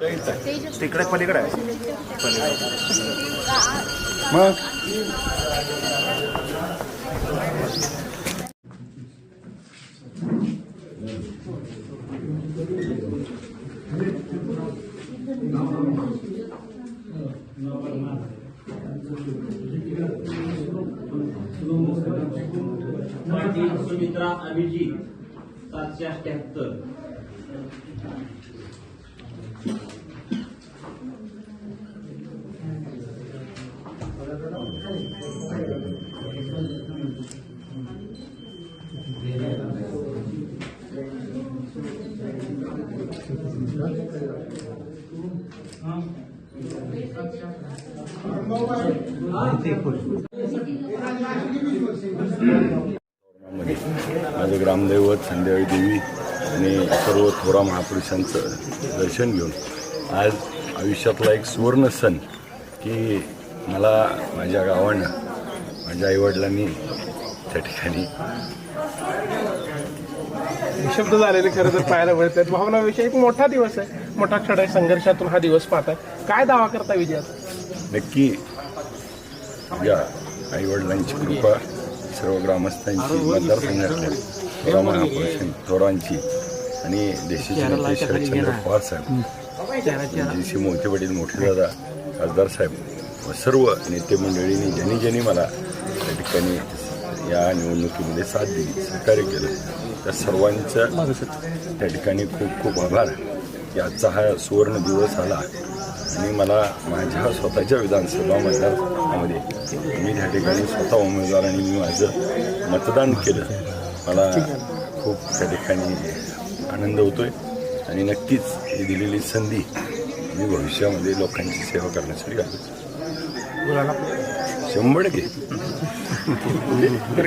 तिकडे पलीकडे आहे. मग? सुमित्रा अभिजित सातशे अठ्याहत्तर. माझं ग्रामदैवत संध्याकाळी देवी आणि सर्व थोरा महापुरुषांचं दर्शन घेऊन आज आयुष्यातला एक सुवर्ण सण की मला माझ्या गावानं माझ्या आईवडिलांनी त्या ठिकाणी निशब्द झालेले खरं तर पाहायला मिळतात. भावनाविषयी एक मोठा दिवस आहे. मोठा क्षण आहे. संघर्षातून हा दिवस पाहताय काय दावा करता विजयाचा नक्की माझ्या आईवडिलांची कृपा सर्व ग्रामस्थांची मतदारसंघातल्या थोरांची आणि देशाचे नेते शरदचंद्र पवार साहेब. जी सी मोहिते वडील मोठे दादा खासदार साहेब. सर्व नेते मंडळींनी ज्यांनी ज्यांनी मला त्या ठिकाणी या निवडणुकीमध्ये साथ दिली सहकार्य केलं त्या सर्वांचं त्या ठिकाणी खूप खूप आभार. की आजचा हा सुवर्ण दिवस आला आणि मला माझ्या स्वतःच्या विधानसभा मतदारसंघामध्ये मी त्या ठिकाणी स्वतः उमेदवार आणि मी माझं मतदान केलं. मला खूप त्या ठिकाणी आनंद होतो आहे आणि नक्कीच ही दिलेली संधी मी भविष्यामध्ये लोकांची सेवा करण्यासाठी घालतो शंभर टक्के. तर